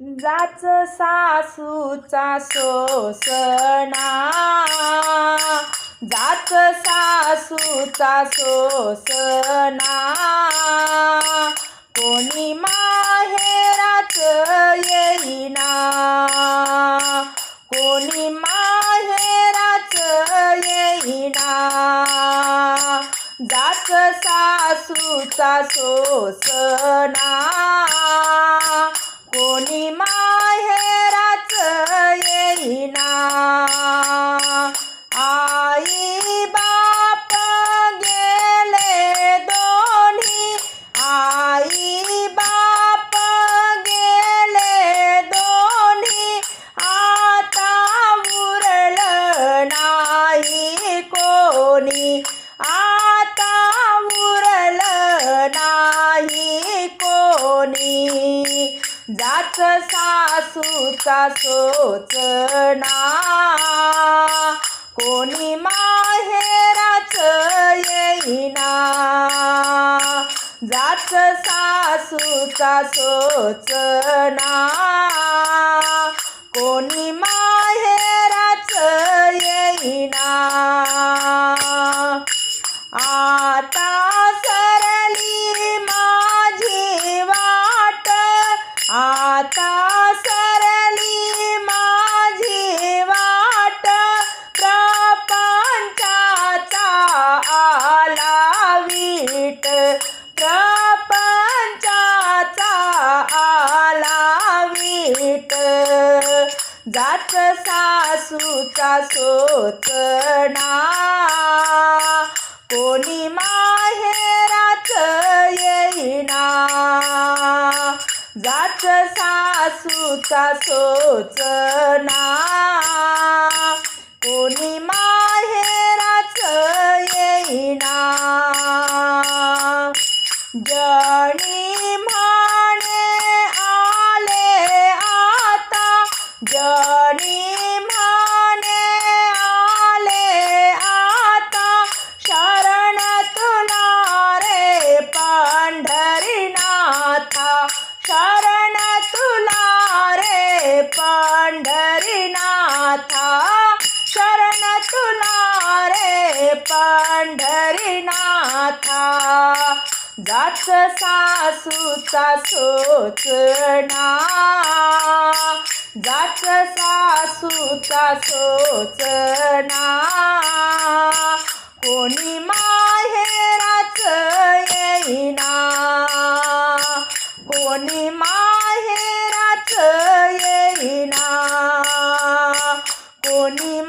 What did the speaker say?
जाच सासूचा सोसना जाच सासूचा सोसना कोणी माहेराच येईना. कोणी माहेराच येईना. जाच सासूचा सोसना जाच सासूचा सोचना कोणी माहेराच येईना. जाच सासूचा सोचना कोणी माहेराच येईना. गात सासूचा सोचना कोणी माहेराच येईना. जाच सासूचा सोचना कोणी माहेराच येईना. जणी जरी जणी म्हणे आले आता शरण तुला रे पंढरीनाथा. शरण तुला रे पंढरीनाथा. शरण तुला रे पंढरीनाथा जाच सासूचा सोचना जाच सासूचा सोचना. कोणी माहेराच येईना. कोणी माहेराच येईना. कोणी